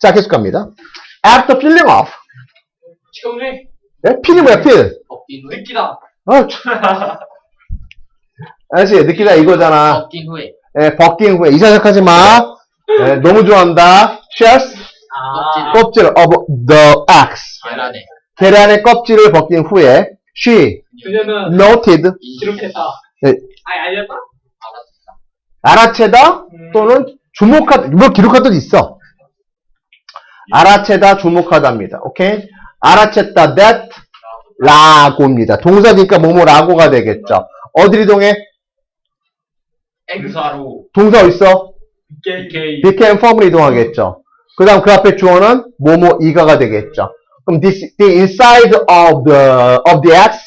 자, 계속 갑니다. After feeling off. 채우네. 네? 필이 뭐야, 필? 벗긴 후에 느끼다. 아, 참. 알지? 느끼다 이거잖아. 벗긴 후에 예, 벗긴 후에. 이자작하지 마. 예, 너무 좋아한다. Shells, 아. 껍질 of the axe. 계란에 계란의 껍질을 벗긴 후에 she 그녀는 noted 기록했다. 네. 아니, 알렸다? 알았다. 알아채다 음. 또는 주목하다 뭐 때도 있어 알아채다 주목하다입니다. 오케이? 알아챘다 that 라고입니다. 동사니까 뭐뭐라고가 되겠죠. 어디를 동해? 엑사로. 동사 어딨어? BK. became form으로 이동하겠죠. 그 다음 그 앞에 주어는 뭐뭐 이가가 되겠죠. 그럼 this, the inside of the of the x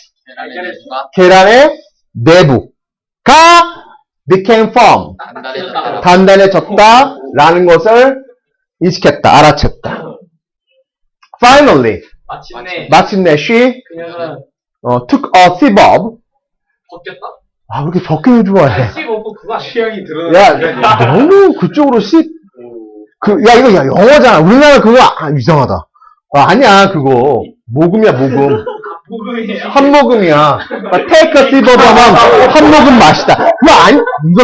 계란의 내부가 became firm. 단단해졌다 라는 것을 인식했다, 알아챘다. Finally, 마침내. 마침내 she 그녀는 어, took a sip of 벗겼다? 아, 왜 이렇게 벗기는 좋아해? 씨 먹고 그거 아니야? 취향이 드러나. 야, 너무 그쪽으로 씹, 그, 야, 이거 야, 영어잖아. 우리나라 그거 아, 이상하다. 아, 아니야, 그거. 모금이야, 모금. 모금이에요. 한 모금이야. 막 take a sip of 하면 한 모금 맛이다. 그거 아니, 이거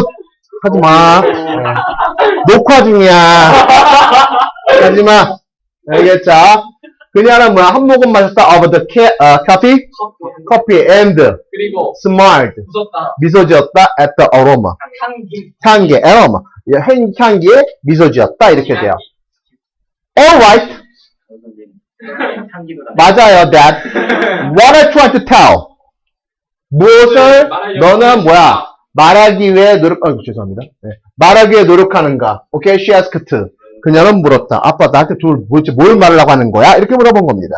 하지 마. 녹화 중이야. 하지 마. 알겠죠? 그녀는 뭐야? 한 모금 마셨다. of the ca- 어, coffee, coffee and 그리고 smiled. 웃었다. 미소 지었다. at the aroma. 향기. 향기, aroma. 예, 향- 향기에 미소 지었다. 이렇게 돼요. Alright. 향기도 나. 맞아요, that. What I try to tell. 무엇을 너는 뭐야? 말하기 위해 노력, 아 죄송합니다. 네. 말하기 위해 노력하는가? 오케이, she asked. 그녀는 물었다. 아빠, 나한테 둘, 뭐지, 뭘 말하려고 하는 거야? 이렇게 물어본 겁니다.